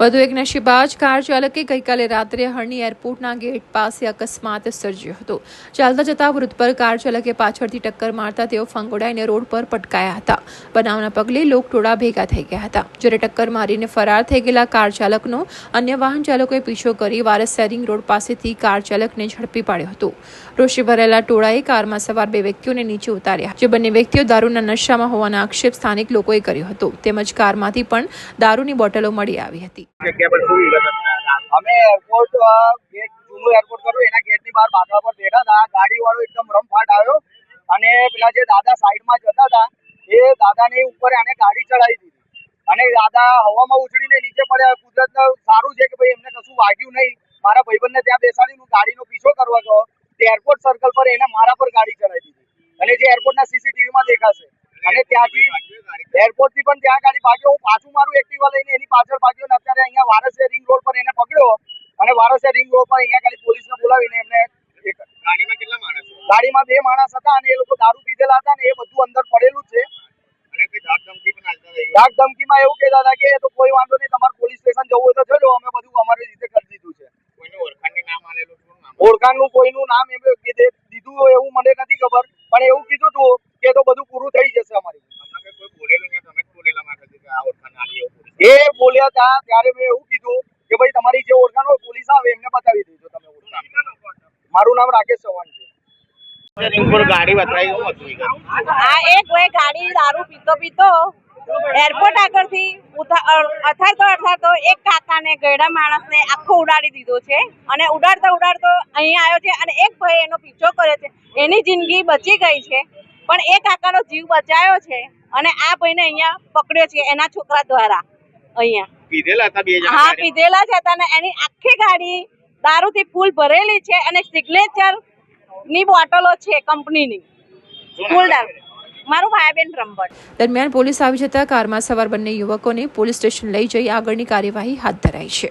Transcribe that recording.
વધુ એક નશીબાજ કાર ચાલકે ગઈકાલે રાત્રે હરણી એરપોર્ટના ગેટ પાસે અકસ્માત સર્જ્યો હતો. ચાલતા જતા વૃદ્ધ પર કાર ચાલકે પાછળથી ટક્કર મારતા તેઓ ફંગોડાઈને રોડ પર પટકાયા હતા. બનાવના પગલે લોકટોળા ભેગા થઈ ગયા હતા. જ્યારે ટક્કર મારીને ફરાર થઈ ગયેલા કાર ચાલકનો અન્ય વાહન ચાલકોએ પીછો કરી વારસ સેરિંગ રોડ પાસેથી કાર ચાલકને ઝડપી પાડ્યો હતો. રોષે ભરેલા ટોળાએ કારમાં સવાર બે વ્યક્તિઓને નીચે ઉતાર્યા, જે બંને વ્યક્તિઓ દારૂના નશામાં હોવાના આક્ષેપ સ્થાનિક લોકોએ કર્યો હતો. તેમજ કારમાંથી પણ દારૂની બોટલો મળી આવી હતી. જગ્યા પર શું અમે એરપોર્ટ ગેટ જૂનું એરપોર્ટ કર્યું એના ગેટની બહાર બાકડા પર બેઠા હતા. ગાડી વાળો એકદમ રમફાટ આવ્યો અને પેલા જે દાદા સાઈડમાં જતા હતા એ દાદાની ઉપર આને ગાડી ચડાવી દીધી. અને દાદા હવામાં ઉછળીને નીચે પડ્યા. કુદરત સારું છે કે ભાઈ એમને કશું વાગ્યું નહીં. મારા ભાઈબંધને ત્યાં બેસાડીને હું ગાડીનો પીછો કરવા ગયો. તે એરપોર્ટ સર્કલ પર એને મારા પર ગાડી ચડાવી દીધી. અને જે એરપોર્ટના સીસીટીવીમાં દેખાશે. અને ત્યાંથી એરપોર્ટથી પણ ત્યાં ગાડી ભાગ્યો. હું પાછું મારું એક્ટિવા લઈને એની પાછળ ભાગ્યો વારસે રિંગ રોડ પર અહીંયા ખાલી પોલીસને બોલાવીને એમને ગાડીમાં કેટલા માણસો ગાડીમાં બે માણસ હતા અને એ લોકો દારૂ પીધેલા હતા ને એ બધું અંદર પડેલું છે. ધાક ધમકીમાં એવું કહેતા હતા કે તો કોઈ વાંધો નહીં તમારે પોલીસ સ્ટેશન જવું હોય તો જજો અમે બધું અમારી રીતે કરી દીધું છે. નામ આલેલું શું નામ? ઓળખાણનું કોઈનું નામ એમ કીધે- દીધું એવું મને નથી ખબર પણ એવું કીધું હતું કે તો બધું પૂરું થઈ જશે અમારી એ બોલ્યા હતા ત્યારે મેં એવું કીધું કે ભાઈ તમારી જે ઓળખાણ હોય પોલીસ આવે એમને બતાવી દેજો તમે મારું નામ રાકેશ ચૌહાણ છે. રિંગ પર ગાડી વતરાઈ શું હતું ઈ? ગાડી? આ એક ભાઈ ગાડી દારૂ પીતો પીતો એરપોર્ટ આગળથી અથાડતો અથાડતો એક કાકાને ગયડા માણસને આખો ઉડાડી દીધો છે અને ઉડાડતો ઉડાડતો અહીંયા આવ્યો છે અને એક ભાઈ એનો પીછો કરે છે. એની જિંદગી બચી ગઈ છે પણ એ કાકાનો જીવ બચાયો છે અને આ ભાઈને અહીંયા પકડ્યો છે એના છોકરા દ્વારા અહીંયા. પીધેલા હતા બે જણા હા પીધેલા છે અને એની આખી ગાડી દારૂથી ફૂલ ભરેલી છે અને સિગ્નેચરની બોટલો છે કંપનીની. ફૂલ દારૂ મારું ભાઈબેન રંભટ દરમિયાન પોલીસ આવી જતા કારમાં સવાર બંને યુવકોને પોલીસ સ્ટેશન લઈ જઈ આગળની કાર્યવાહી હાથ ધરાઈ છે.